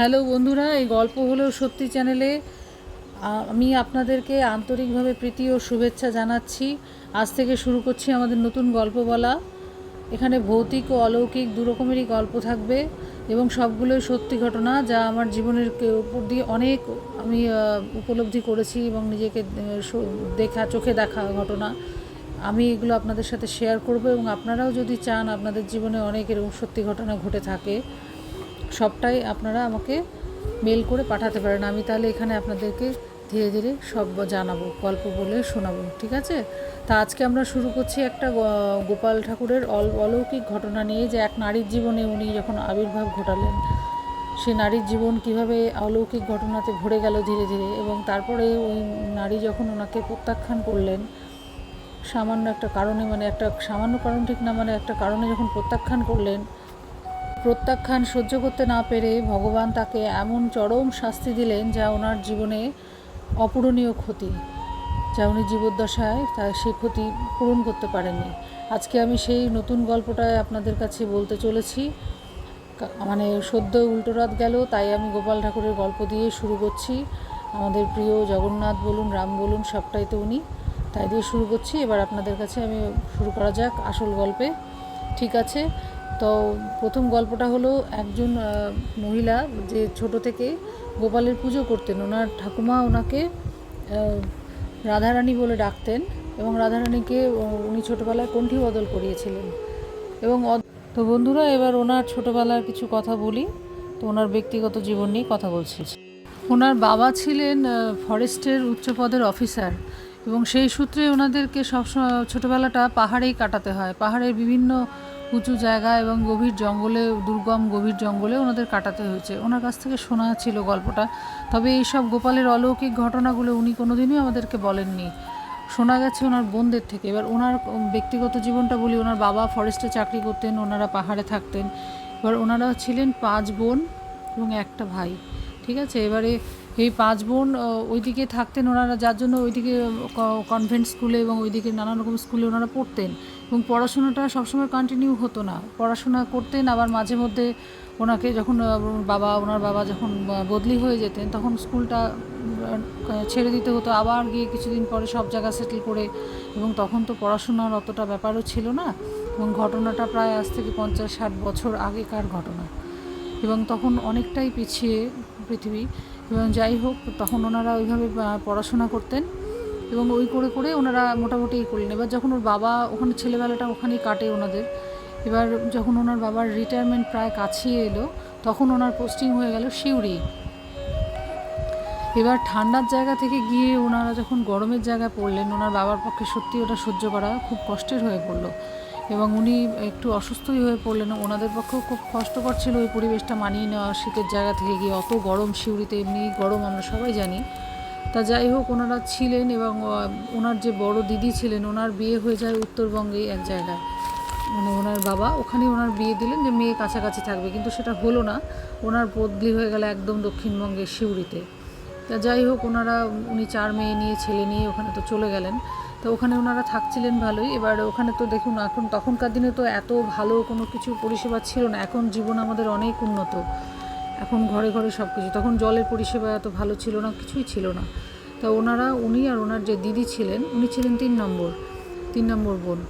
Hello বন্ধুরা, এই গল্প হলো সত্যি চ্যানেলে। আমি আপনাদেরকে আন্তরিকভাবে প্রীতি ও শুভেচ্ছা জানাচ্ছি। আজ থেকে শুরু করছি আমাদের নতুন গল্প বলা। এখানে ভৌতিক ও অলৌকিক দু রকমেরই গল্প থাকবে এবং সবগুলোই সত্যি ঘটনা যা আমার জীবনের উপর দিয়ে অনেক আমি উপলব্ধি করেছি এবং নিজেকে দেখা, চোখে দেখা ঘটনা। আমি এগুলো আপনাদের সাথে শেয়ার করব এবং আপনারাও যদি চান আপনাদের জীবনে অনেক এরকম সত্যি ঘটনা ঘটে থাকে সবটাই আপনারা আমাকে মেল করে পাঠাতে পারেন। আমি তাহলে এখানে আপনাদেরকে ধীরে ধীরে সব জানাব, গল্প বলে শোনাবো, ঠিক আছে? তা আজকে আমরা শুরু করছি একটা গোপাল ঠাকুরের অল- অলৌকিক ঘটনা নিয়ে যে এক নারীর জীবনে উনি যখন আবির্ভাব ঘটালেন, সে নারীর জীবন কীভাবে অলৌকিক ঘটনাতে ভরে গেল ধীরে ধীরে এবং তারপরে ওই নারী যখন ওনাকে প্রত্যাখ্যান করলেন, সামান্য একটা কারণে মানে একটা সামান্য কারণ ঠিক না মানে একটা কারণে যখন প্রত্যাখ্যান করলেন প্রত্যাখ্যান সহ্য করতে না পেরে ভগবান তাকে এমন চরম শাস্তি দিলেন যা ওনার জীবনে অপূরণীয় ক্ষতি, যা উনি জীবদ্দশায় তা সে ক্ষতি পূরণ করতে পারেননি। আজকে আমি সেই নতুন গল্পটায় আপনাদের কাছে বলতে চলেছি। মানে সদ্য উল্টোরাত গেল, তাই আমি গোপাল ঠাকুরের গল্প দিয়ে শুরু করছি। আমাদের প্রিয় জগন্নাথ বলুন, রাম বলুন, সবটাই তো উনি তাই দিয়ে শুরু করছি। এবার আপনাদের কাছে আমি শুরু করা যাক আসল গল্পে। ঠিক আছে তো প্রথম গল্পটা হলো একজন মহিলা যে ছোট থেকে গোপালের পুজো করতেন। ওনার ঠাকুমা ওনাকে রাধারানী বলে ডাকতেন এবং রাধারানীকে উনি ছোটোবেলায় কণ্ঠী বদল করিয়েছিলেন। এবং তো বন্ধুরা, এবার ওনার ছোটোবেলার কিছু কথা বলি। তো ওনার ব্যক্তিগত জীবন নিয়ে কথা বলছি। ওনার বাবা ছিলেন ফরেস্টের উচ্চপদের অফিসার এবং সেই সূত্রে ওনাদেরকে সবসময় ছোটোবেলাটা পাহাড়েই কাটাতে হয়। পাহাড়ের বিভিন্ন উঁচু জায়গা এবং গভীর জঙ্গলে, দুর্গম গভীর জঙ্গলে ওনাদের কাটাতে হয়েছে। ওনার কাছ থেকে শোনা ছিল গল্পটা। তবে এইসব গোপালের অলৌকিক ঘটনাগুলো উনি কোনোদিনই আমাদেরকে বলেননি। শোনা গেছে ওনার বোনদের থেকে। এবার ওনার ব্যক্তিগত জীবনটা বলি, ওনার বাবা ফরেস্টে চাকরি করতেন, ওনারা পাহাড়ে থাকতেন। এবার ওনারা ছিলেন পাঁচ বোন এবং একটা ভাই। ঠিক আছে? এবারে এই পাঁচ বোন ওইদিকে থাকতেন ওনারা। যার জন্য ওইদিকে কনভেন্ট স্কুলে এবং ওইদিকে নানান রকম স্কুলে ওনারা পড়তেন। এবং পড়াশোনাটা সবসময় কন্টিনিউ হতো না। পড়াশোনা করতেন, আবার মাঝে মধ্যে ওনাকে যখন বাবা, ওনার বাবা যখন বদলি হয়ে যেতেন, তখন স্কুলটা ছেড়ে দিতে হতো। আবার গিয়ে কিছুদিন পরে সব জায়গা সেটেল করে, এবং তখন তো পড়াশোনার অতটা ব্যাপারও ছিল না, এবং ঘটনাটা প্রায় আজ থেকে পঞ্চাশ ষাট বছর আগেকার ঘটনা। এবং তখন অনেকটাই পিছিয়ে পৃথিবী, এবং যাই হোক, তখন ওনারা ওইভাবে পড়াশোনা করতেন। এবং ওই করে করে ওনারা মোটামুটি ই করলেন। এবার যখন ওর বাবা, ওখানে ছেলেবেলাটা ওখানেই কাটে ওনাদের। এবার যখন ওনার বাবার রিটায়ারমেন্ট প্রায় কাছিয়ে এলো, তখন ওনার পোস্টিং হয়ে গেল সিউড়ি। এবার ঠান্ডার জায়গা থেকে গিয়ে ওনারা যখন গরমের জায়গায় পড়লেন, ওনার বাবার পক্ষে সত্যি ওটা সহ্য করা খুব কষ্টের হয়ে পড়ল। এবং উনি একটু অসুস্থই হয়ে পড়লেন। ওনাদের পক্ষেও খুব কষ্টকর ছিল ওই পরিবেশটা মানিয়ে নেওয়া, শীতের জায়গা থেকে গিয়ে। অত গরম শিউরিতে এমনি গরম আমরা সবাই জানি। তা যাই হোক, ওনারা ছিলেন এবং ওনার যে বড় দিদি ছিলেন, ওনার বিয়ে হয়ে যায় উত্তরবঙ্গে এক জায়গায়। মানে ওনার বাবা ওখানে ওনার বিয়ে দিলেন যে মেয়ে কাছাকাছি থাকবে, কিন্তু সেটা হলো না। ওনার বদলি হয়ে গেল একদম দক্ষিণবঙ্গের সিউড়িতে। তা যাই হোক, ওনারা, উনি চার মেয়ে নিয়ে, ছেলে নিয়ে ওখানে তো চলে গেলেন। তো ওখানে ওনারা থাকছিলেন ভালোই। এবার ওখানে তো দেখুন, এখন তখনকার দিনে তো এত ভালো কোনো কিছু পরিষেবা ছিল না। এখন জীবন আমাদের অনেক উন্নত। এখন ঘরে ঘরে সব কিছু। তখন জলের পরিষেবা এত ভালো ছিল না, কিছুই ছিল না। তা ওনারা, উনি আর ওনার যে দিদি ছিলেন, উনি ছিলেন তিন নম্বর তিন নম্বর বোন,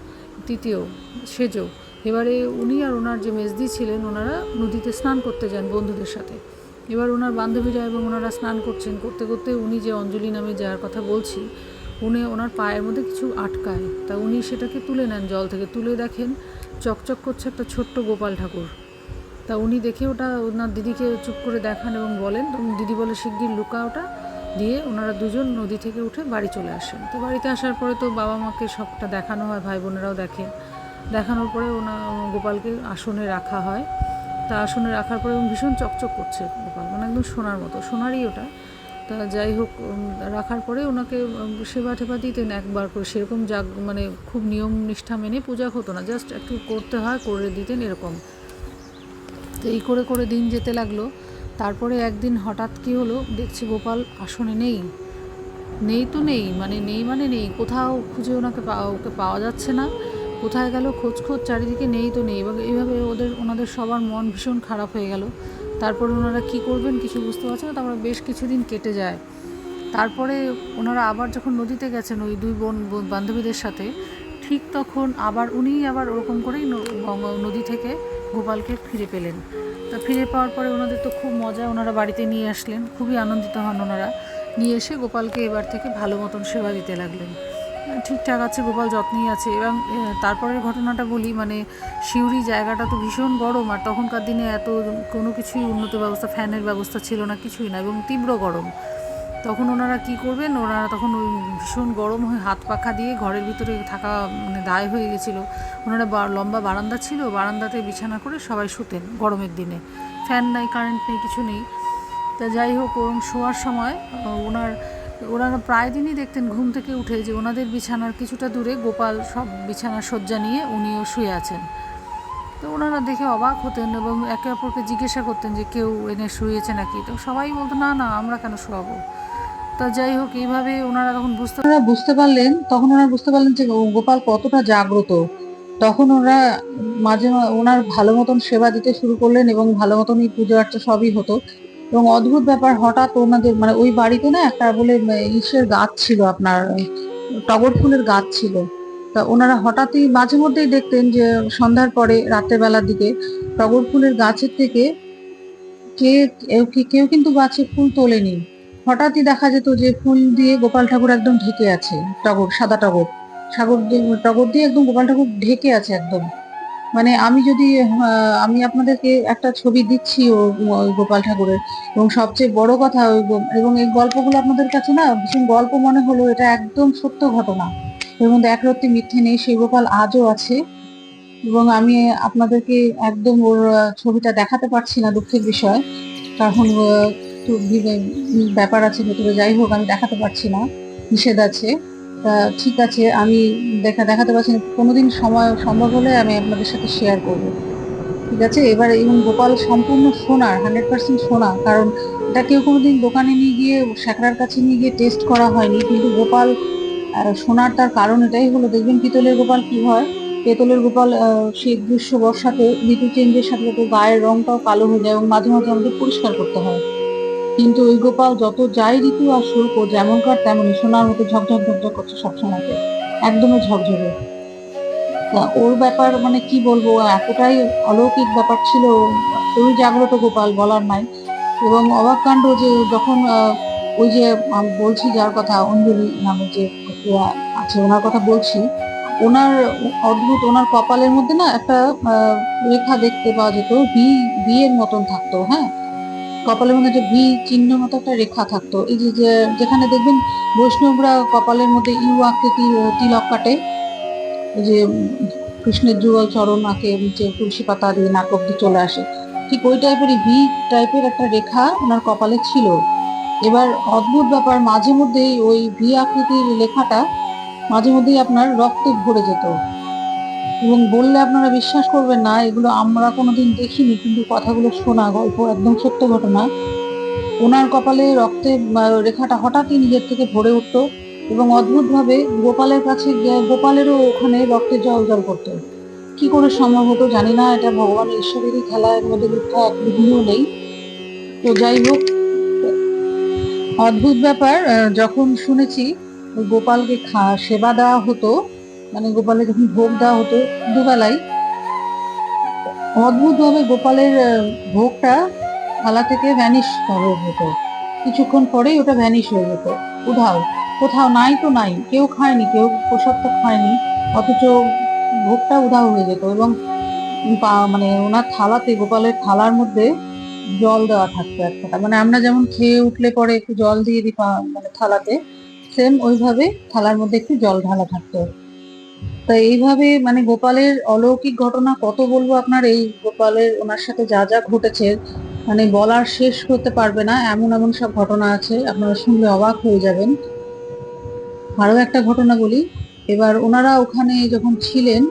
তৃতীয়, সেজো। এবারে উনি আর ওনার যে মেজদি ছিলেন, ওনারা নদীতে স্নান করতে যান বন্ধুদের সাথে। এবার ওনার বান্ধবীরা এবং ওনারা স্নান করছেন, করতে করতে উনি যে অঞ্জলি নামে যার কথা বলছি, উনি ওনার পায়ের মধ্যে কিছু আটকায়। তা উনি সেটাকে তুলে নেন জল থেকে। তুলে দেখেন, চকচক করছে একটা ছোট্ট গোপাল ঠাকুর। তা উনি দেখে ওটা ওনার দিদিকে চুপ করে দেখান এবং বলেন দিদি বলে শিগগির লুকা ওটা। দিয়ে ওনারা দুজন নদী থেকে উঠে বাড়ি চলে আসেন। তো বাড়িতে আসার পরে তো বাবা মাকে সবটা দেখানো হয়, ভাই বোনেরাও দেখে। দেখানোর পরে ওনা গোপালকে আসনে রাখা হয়। তা আসনে রাখার পরে এবং ভীষণ চকচক করছে গোপাল মানে একদম সোনার মতো, সোনারই ওটা। তা যাই হোক রাখার পরে ওনাকে সেবা টেবা দিতেন একবার করে। সেরকম জাগ মানে খুব নিয়ম নিষ্ঠা মেনে পূজা হতো না, জাস্ট একটু করতে হয়, করে দিতেন এরকম। তো এই করে করে দিন যেতে লাগল। তারপরে একদিন হঠাৎ কি হলো? দেখছি গোপাল আসনে নেই। নেই তো নেই মানে নেই মানে নেই। কোথাও খুঁজে ওনাকে ওকে পাওয়া যাচ্ছে না। কোথায় গেল? খোঁজ খোঁজ, চারিদিকে নেই তো নেই। এবং এইভাবে ওদের ওনাদের সবার মন ভীষণ খারাপ হয়ে গেল। তারপর ওনারা কি করবেন কিছু বুঝতে পারছেন না। তারপরে বেশ কিছুদিন কেটে যায়। তারপরে ওনারা আবার যখন নদীতে গেছেন, ওই দুই বোন বোন- বান্ধবীদের সাথে, ঠিক তখন আবার উনিই আবার ওরকম করেই নদী থেকে গোপালকে ফিরে পেলেন। তা ফিরে পাওয়ার পরে ওনাদের তো খুব মজা, ওনারা বাড়িতে নিয়ে আসলেন। খুবই আনন্দিত হন ওনারা। নিয়ে এসে গোপালকে এবার থেকে ভালো মতন সেবা দিতে লাগলেন। ঠিকঠাক আছে, গোপাল যত্নেই আছে। এবং তারপরের ঘটনাটা বলি মানে সিউড়ি জায়গাটা তো ভীষণ গরম, আর তখনকার দিনে এত কোনো কিছুই উন্নত ব্যবস্থা, ফ্যানের ব্যবস্থা ছিল না, কিছুই না, এবং তীব্র গরম। তখন ওনারা কি করবেন? ওনারা তখন ওই ভীষণ গরম হয়ে হাত পাখা দিয়ে ঘরের ভিতরে থাকা মানে দায় হয়ে গেছিল। ওনারা লম্বা বারান্দা ছিল। বারান্দাতে বিছানা করে সবাই শুতেন গরমের দিনে। ফ্যান নাই, কারেন্ট নেই, কিছু নেই। তা যাই হোক, ওরম শোয়ার সময় ওনার, ওনারা প্রায় দিনই দেখতেন ঘুম থেকে উঠে যে ওনাদের বিছানার কিছুটা দূরে গোপাল সব বিছানার শয্যা নিয়ে উনিও শুয়ে আছেন। তো ওনারা দেখে অবাক হতেন এবং একে অপরকে জিজ্ঞাসা করতেন যে, কেউ এনে শুয়েছে নাকি? তো সবাই বলতো, না না, আমরা কেন শোয়াবো? তা যাই হোক, এইভাবে ওনারা তখন বুঝতে ওনারা বুঝতে পারলেন, তখন ওনারা বুঝতে পারলেন যে গোপাল কতটা জাগ্রত। তখন ওরা মাঝে ওনার ভালো মতন সেবা দিতে শুরু করলেন এবং ভালো মতনই পুজো আর্চা সবই হতো। এবং অদ্ভুত ব্যাপার, হঠাৎ ওনাদের মানে ওই বাড়িতে না একটা বলে ইসের গাছ ছিল আপনার টগর ফুলের গাছ ছিল। তা ওনারা হঠাৎই মাঝে মধ্যেই দেখতেন যে সন্ধ্যার পরে রাতের বেলার দিকে টগর ফুলের গাছের থেকে কি- কেউ কিন্তু গাছে ফুল তোলেনি। হঠাৎই দেখা যেত যে ফুল দিয়ে গোপাল ঠাকুর একদম ঢেকে আছে, টগর, সাদা টগর। সাগর টগর দিয়ে একদম গোপাল ঠাকুর ঢেকে আছে একদম। মানে আমি যদি আমি আপনাদেরকে একটা ছবি দিচ্ছি ও গোপাল ঠাকুরের। এবং সবচেয়ে বড় কথা এবং এই গল্পগুলো আপনাদের কাছে না ভীষণ গল্প মনে হলো, এটা একদম সত্য ঘটনা। এর মধ্যে একরত্তি মিথ্যে নেই, সেই গোপাল আজও আছে। এবং আমি আপনাদেরকে একদম ওর ছবিটা দেখাতে পারছি না দুঃখের বিষয়। কারণ একটু ব্যাপার আছে, ভেতরে যাই হোক, আমি দেখাতে পারছি না, নিষেধ আছে। তা ঠিক আছে, আমি দেখা, দেখাতে পারছি না, কোনোদিন সময়, সম্ভব হলে আমি আপনাদের সাথে শেয়ার করব। ঠিক আছে, এবার এবং গোপাল সম্পূর্ণ সোনার হান্ড্রেড পার্সেন্ট সোনা, কারণ এটা কেউ কোনোদিন দোকানে নিয়ে গিয়ে শ্যাকরার কাছে নিয়ে গিয়ে টেস্ট করা হয়নি, কিন্তু গোপাল সোনার তার কারণ এটাই হলো, দেখবেন পিতলের গোপাল কি হয়, পেতলের গোপাল শীত গ্রীষ্ম বর্ষাতে ঋতু চেঞ্জের সাথে সাথে গায়ের রংটাও কালো হয়ে যায় এবং মাঝে মাঝে আমাদের পরিষ্কার করতে হয়। কিন্তু ওই গোপাল যত যাই ঋতু আসুক, ও যেমনকার তেমনই সোনার মতো ঝকঝক ঝকঝক করছে সবসময়। একদমই ঝকঝকে। ওর ব্যাপার মানে কি বলব, এতটাই অলৌকিক ব্যাপার ছিল। খুবই জাগ্রত গোপাল, বলার নাই। এবং অবাক কাণ্ড যে যখন ওই যে বলছি যার কথা, অঞ্জলি নামে যে আছে, ওনার কথা বলছি, ওনার অদ্ভুত, ওনার কপালের মধ্যে না একটা রেখা দেখতে পাওয়া যেত ভি এর মতন থাকতো হ্যাঁ? কপালের মধ্যে যে ভি চিহ্ন মতো একটা রেখা থাকতো। এই যে, যে- যেখানে দেখবেন বৈষ্ণবরা কপালের মধ্যে ইউ আকৃতি তিলক কাটে। এই যে, কৃষ্ণের যুগল চরণ আঁকে, নিচে তুলসী পাতা দিয়ে নাক অব্দি চলে আসে। ঠিক ওই টাইপেরই ভি টাইপের একটা রেখা ওনার কপালে ছিল। এবার অদ্ভুত ব্যাপার, মাঝে মধ্যেই ওই ভি আকৃতির লেখাটা মাঝে মধ্যেই আপনার রক্তে ভরে যেত। এবং বললে আপনারা বিশ্বাস করবেন না এগুলো আমরা কোনোদিন দেখিনি কিন্তু কথাগুলো শোনা গল্প একদম সত্য ঘটনা। ওনার কপালে রক্তের আহ, রেখাটা হঠাৎই নিজের থেকে ভরে উঠতো এবং অদ্ভুতভাবে গোপালের কাছে গোপালেরও ওখানে রক্তে জল জল করতো। কি করে সম্ভব হতো জানি না এটা ভগবানের ঈশ্বরেরই খেলা এর মধ্যে মিথ্যা এক বিঘ্নও নেই। তো যাই হোক অদ্ভুত ব্যাপার যখন শুনেছি গোপালকে খা সেবা দেওয়া হতো মানে গোপালের যখন ভোগ দেওয়া হতো দুবেলাই অদ্ভুত ভাবে গোপালের ভোগটা থালা থেকে ভ্যানিশ হয়ে যেত কিছুক্ষণ পরেই ওটা ভ্যানিশ হয়ে যেত। উধাও, কোথাও নাই তো নাই, কেউ খায়নি, কেউ প্রসাদটা খায়নি, অথচ ভোগটা উধাও হয়ে যেত এবং মানে ওনার থালাতে, গোপালের থালার মধ্যে জল দেওয়া থাকতো একটা মানে আমরা যেমন খেয়ে উঠলে পরে একটু জল দিয়ে পা- মানে থালাতে সেম ওইভাবে থালার মধ্যে একটু জল ঢালা থাকতো। তো এইভাবে মানে গোপালের অলৌকিক ঘটনা কত বলব আপনার? এই গোপালের ওনার সাথে যা যা ঘটেছে মানে বলার শেষ হতে পারবে না, এমন এমন সব ঘটনা আছে, আপনারা শুনলে অবাক হয়ে যাবেন। আরও একটা ঘটনা বলি, এবার ওনারা ওখানে যখন ছিলেন,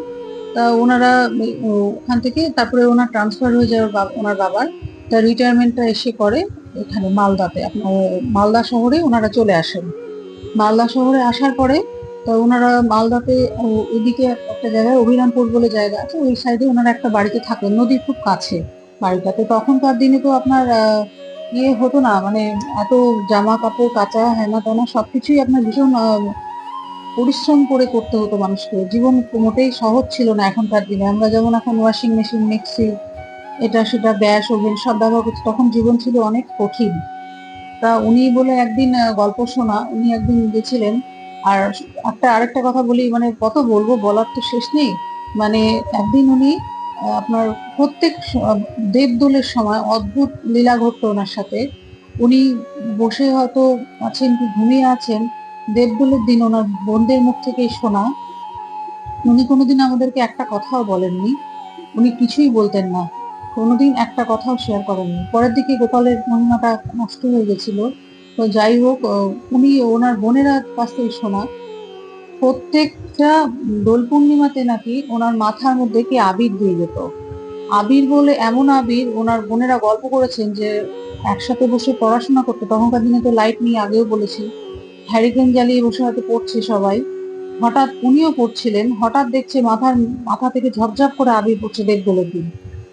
তা ওনারা ওখান থেকে তারপরে ওনার ট্রান্সফার হয়ে যাওয়ার ওনার বাবার, তা রিটায়ারমেন্টটা এসে করে এখানে মালদাতে, আপনার মালদা শহরে ওনারা চলে আসেন। মালদা শহরে আসার পরে তো ওনারা মালদাতে ওইদিকে একটা জায়গায় অভিরামপুর বলে জায়গা আছে, ওই সাইডে ওনারা একটা বাড়িতে থাকেন নদীর খুব কাছে বাড়িটাতে তখনকার দিনে তো আপনার ইয়ে হতো না মানে এত জামা কাপড় কাচা হেনা তেনা সবকিছুই আপনার ভীষণ পরিশ্রম করে করতে হতো মানুষকে। জীবন মোটেই সহজ ছিল না এখনকার দিনে। আমরা যেমন এখন ওয়াশিং মেশিন মিক্সি এটা সেটা গ্যাস ওভেন সব ব্যবহার করছি, তখন জীবন ছিল অনেক কঠিন। তা উনি বলে একদিন গল্প শোনা, উনি একদিন গেছিলেন আর একটা, আরেকটা কথা বলি মানে কত বলব বলার তো শেষ নেই। মানে একদিন উনি আপনার প্রত্যেক দেবদোলের সময় অদ্ভুত লীলা ঘটতো ওনার সাথে। উনি বসে হয়তো আছেন কি, ঘুমিয়ে আছেন, দেবদোলের দিন ওনার বোনদের মুখ থেকেই শোনা। উনি কোনোদিন আমাদেরকে একটা কথাও বলেননি। উনি কিছুই বলতেন না। কোনোদিন একটা কথাও শেয়ার করেননি। পরের দিকে গোপালের মহিমাটা নষ্ট হয়ে গেছিল। তো যাই হোক উনি ওনার বোনেরা কাছ থেকে শোনা। প্রত্যেকটা দোল পূর্ণিমাতে নাকি ওনার মাথার মধ্যে কি আবির দিয়ে যেত। আবির বলে এমন আবির ওনার বোনেরা গল্প করেছেন যে, একসাথে বসে পড়াশোনা করতো। তখনকার দিনে তো লাইট নিয়ে আগেও বলেছি, হ্যারিকেন জ্বালিয়ে বসে হয়তো পড়ছে সবাই। হঠাৎ উনিও পড়ছিলেন, হঠাৎ দেখছে মাথার, মাথা থেকে ঝপঝপ করে আবির পড়ছে দেবদোলের দিন।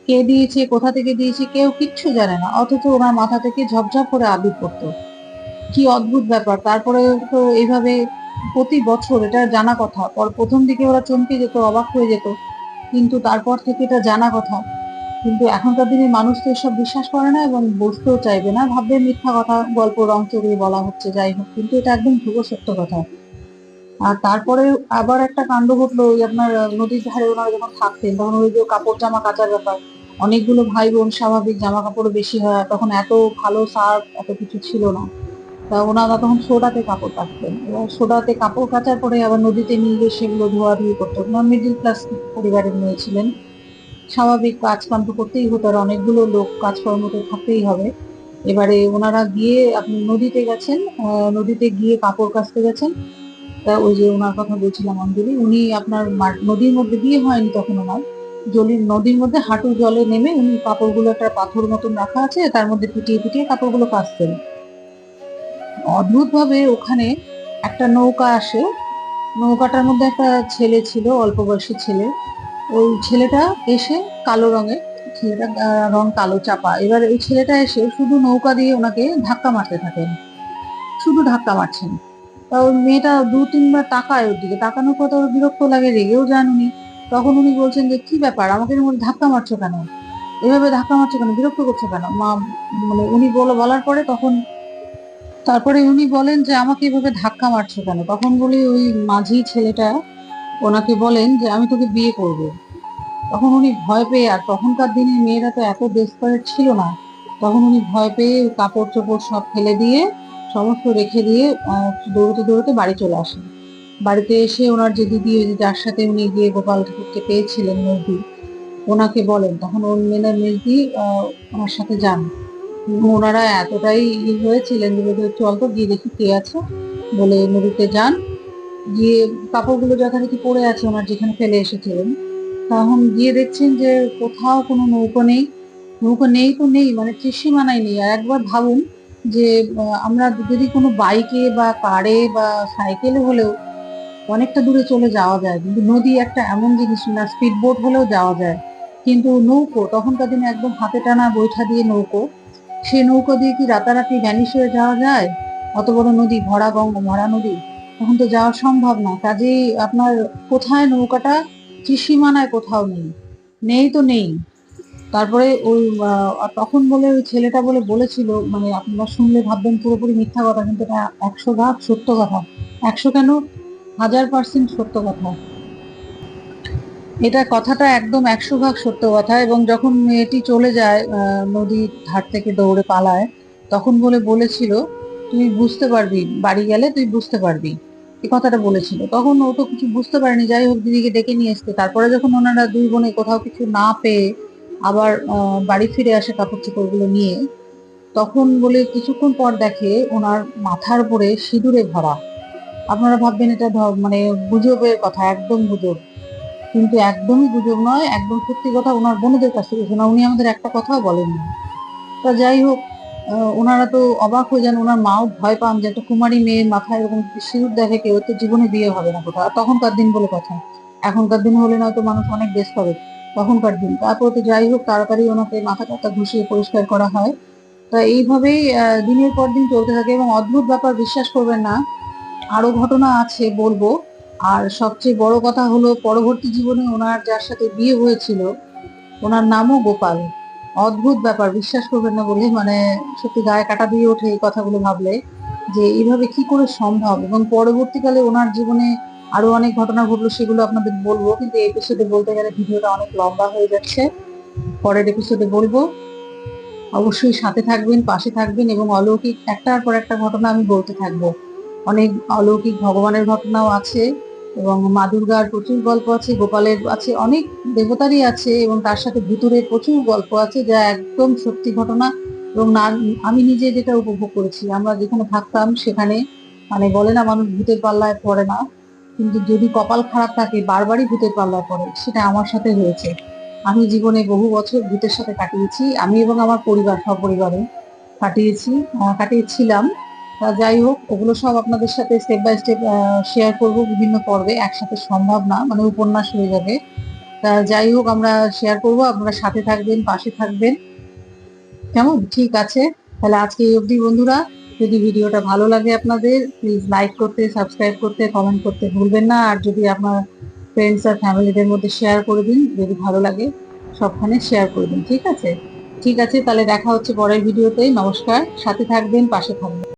কে দিয়েছে, কোথা থেকে দিয়েছে কেউ কিচ্ছু জানে না, অথচ ওনার মাথা থেকে ঝপঝপ করে আবির পড়তো। কি অদ্ভুত ব্যাপার। তারপরে তো এইভাবে প্রতি বছর এটা জানা কথা। পর প্রথম দিকে ওরা চমকে যেত, অবাক হয়ে যেত। কিন্তু তারপর থেকে এটা জানা কথা। কিন্তু এখনকার দিনে মানুষ তো এসব বিশ্বাস করে না এবং বুঝতেও চাইবে না। ভাববে মিথ্যা কথা, গল্প, রং চড়িয়ে বলা হচ্ছে, যাই হোক। কিন্তু এটা একদম ধ্রুব সত্য কথা। আর তারপরে আবার একটা কাণ্ড ঘটলো, ওই আপনার নদীর ধারে ওনারা যখন থাকতেন, তখন ওই যে কাপড় জামা কাচার ব্যাপার। অনেকগুলো ভাই বোন স্বাভাবিক জামা কাপড় বেশি হয় তখন এত ভালো সার্ফ এত কিছু ছিল না। তা ওনারা তখন সোডাতে কাপড় কাচতেন এবার সোডাতে কাপড় কাচার পরে আবার নদীতে নিয়ে গিয়ে সেগুলো ধোয়াধুয়ি করতো ওনার মিডিল ক্লাস পরিবারের মেয়ে ছিলেন। স্বাভাবিক কাজ কাম তো করতেই হতো আর অনেকগুলো লোক কাজকর্ম তো থাকতেই হবে। এবারে ওনারা গিয়ে আপনি নদীতে গেছেন নদীতে গিয়ে কাপড় কাচতে গেছেন। তা ওই যে ওনার কথা বলছিলাম অঞ্জলি, উনি আপনার নদীর মধ্যে বিয়ে হয়নি তখন ওনার। জলির নদীর মধ্যে হাঁটু জলে নেমে উনি কাপড়গুলো একটা পাথর মতন রাখা আছে, তার মধ্যে পিটিয়ে পিটিয়ে কাপড়গুলো কাচতেন। অদ্ভুত ভাবে ওখানে একটা নৌকা আসে। নৌকাটার মধ্যে একটা ছেলে ছিল, অল্প বয়সী ছেলে। ওই ছেলেটা এসে কালো রঙের ছেলেটা রং কালো, চাপা। এবার ওই ছেলেটা এসে শুধু নৌকা দিয়ে ওনাকে ধাক্কা মারতে থাকেন শুধু ধাক্কা মারছেন। তা ওই মেয়েটা দু তিনবার তাকায় ওর দিকে। তাকানোর পর ওর বিরক্ত লাগে, রেগেও যান উনি। তখন উনি বলছেন যে, কি ব্যাপার? আমাকে ধাক্কা মারছো কেন? এভাবে ধাক্কা মারছো কেন? বিরক্ত করছ কেন? মা মানে উনি বলো, বলার পরে তখন তারপরে উনি বলেন যে, আমাকে এভাবে ধাক্কা মারছো কেন? তখন বলি, ওই মাঝি ছেলেটা ওনাকে বলেন যে, আমি তোকে বিয়ে করব। তখন উনি ভয় পেয়ে, আর তখনকার দিনে মেয়েরা তো এত ডেসপারেট ছিল না, তখন উনি ভয় পেয়ে কাপড় চোপড় সব ফেলে দিয়ে, সমস্ত রেখে দিয়ে দৌড়তে দৌড়তে বাড়ি চলে আসেন। বাড়িতে এসে ওনার যে দিদি, ওই যার সাথে উনি গিয়ে গোপাল ঠাকুরকে পেয়েছিলেন মেজদি ওনাকে বলেন। তখন ওর মেনে মেজদি ওনার সাথে যান। ওনারা এতটাই ই হয়েছিলেন যে চল তো গিয়ে দেখি কে আছে, বলে নদীতে যান। গিয়ে কাপড়গুলো যথারীতি পড়ে আছে ওনার যেখানে ফেলে এসেছিলেন। তখন গিয়ে দেখছেন যে কোথাও কোনো নৌকো নেই। নৌকো নেই তো নেই মানে ত্রিসীমানায় নেই। আর একবার ভাবুন যে আমরা যদি কোনো বাইকে বা কারে বা সাইকেলে হলেও অনেকটা দূরে চলে যাওয়া যায়, কিন্তু নদী একটা এমন জিনিস না স্পিড বোট হলেও যাওয়া যায়। কিন্তু নৌকো তখনকার দিনে একদম হাতে টানা বৈঠা দিয়ে নৌকো। সে নৌকো দিয়ে কি রাতারাতি ভ্যানিশ হয়ে যাওয়া যায়? অত বড় নদী, ভরা গঙ্গা, ভরা নদী, তখন তো যাওয়া সম্ভব না। কাজেই আপনার কোথায় নৌকাটা? ত্রিসীমানায় কোথাও নেই। নেই তো নেই। তারপরে ওই তখন বলে ওই ছেলেটা বলে বলেছিল মানে আপনারা শুনলে ভাববেন পুরোপুরি মিথ্যা কথা, কিন্তু এটা একশো ভাগ সত্য কথা। একশো কেন? হাজার পার্সেন্ট সত্য কথা। এটা কথাটা একদম একশো ভাগ সত্য কথা এবং যখন মেয়েটি চলে যায় নদীর ধার থেকে দৌড়ে পালায়, তখন বলে বলেছিল, তুই বুঝতে পারবি, বাড়ি গেলে তুই বুঝতে পারবি। এই কথাটা বলেছিল। তখন ও তো কিছু বুঝতে পারেনি, যাই হোক দিদিকে ডেকে নিয়ে এসছে। তারপরে যখন ওনারা দুই বোনে কোথাও কিছু না পেয়ে আবার বাড়ি ফিরে আসে কাপড় চোপড়গুলো নিয়ে, তখন বলে কিছুক্ষণ পর দেখে ওনার মাথার উপরে সিঁদুরে ভরা। আপনারা ভাববেন এটা মানে গুজবের কথা, একদম গুজব। কিন্তু একদমই গুজব নয়, একদম সত্যি কথা ওনার বোনদের কাছ থেকে শোনা। উনি আমাদের একটা কথাও বলেননি তা যাই হোক ওনারা তো অবাক হয়ে যান, ওনার মাও ভয় পান যে একটা কুমারী মেয়ের মাথায় এরকম সিঁদুর দেখে কেউ তো জীবনে বিয়ে হবে না কোথাও। তখনকার দিন বলে কথা। এখনকার দিন হলে নয়তো মানুষ অনেক বেশ পাবে তখনকার দিন। তারপর তো যাই হোক, তাড়াতাড়ি ওনাকে মাথা টাথা ঘুষিয়ে পরিষ্কার করা হয়। তা এইভাবেই দিনের পর দিন চলতে থাকে এবং অদ্ভুত ব্যাপার বিশ্বাস করবেন না, আরও ঘটনা আছে বলব। আর সবচেয়ে বড় কথা হলো, পরবর্তী জীবনে ওনার যার সাথে বিয়ে হয়েছিল, ওনার নামও গোপাল। অদ্ভুত ব্যাপার, বিশ্বাস করবেন না বলে মানে সত্যি গায়ে কাটা দিয়ে ওঠে এই কথাগুলো ভাবলে, যে এইভাবে কি করে সম্ভব? এবং পরবর্তীকালে ওনার জীবনে আরও অনেক ঘটনা ঘটলো, সেগুলো আপনাদের বলব, কিন্তু এপিসোডে বলতে গেলে ভিডিওটা অনেক লম্বা হয়ে যাচ্ছে। পরের এপিসোডে বলব। অবশ্যই সাথে থাকবেন, পাশে থাকবেন, এবং অলৌকিক, একটার পর একটা ঘটনা আমি বলতে থাকব। অনেক অলৌকিক ভগবানের ঘটনাও আছে। এবং মা দুর্গার প্রচুর গল্প আছে, গোপালের আছে, অনেক দেবতারই আছে এবং তার সাথে ভুতুরের প্রচুর গল্প আছে যা একদম সত্যি ঘটনা এবং না, আমি নিজে যেটা উপভোগ করেছি। আমরা যেখানে থাকতাম সেখানে মানে বলে না মানুষ ভূতের পাল্লায় পড়ে না, কিন্তু যদি কপাল খারাপ থাকে, বারবারই ভূতের পাল্লায় পড়ে, সেটা আমার সাথে হয়েছে। আমি জীবনে বহু বছর ভূতের সাথে কাটিয়েছি, আমি এবং আমার পরিবার, সপরিবারে কাটিয়েছি কাটিয়েছিলাম। যাই হোক, ওগুলো সব আপনাদের সাথে স্টেপ বাই স্টেপ শেয়ার করব বিভিন্ন পর্বে, একসাথে সম্ভব না মানে উপন্যাস হয়ে যাবে। তা যাই হোক, আমরা শেয়ার করব, আপনারা সাথে থাকবেন, পাশে থাকবেন। কেমন? ঠিক আছে। তাহলে আজকে এই অবধি বন্ধুরা, যদি ভিডিওটা ভালো লাগে আপনাদের প্লিজ লাইক করতে সাবস্ক্রাইব করতে কমেন্ট করতে ভুলবেন না। আর যদি আপনার ফ্রেন্ডস আর ফ্যামিলিদের মধ্যে শেয়ার করে দিন, যদি ভালো লাগে, সবখানে শেয়ার করে দিন, ঠিক আছে? ঠিক আছে, তাহলে দেখা হচ্ছে পরের ভিডিওতে। নমস্কার, সাথে থাকবেন, পাশে থাকবেন।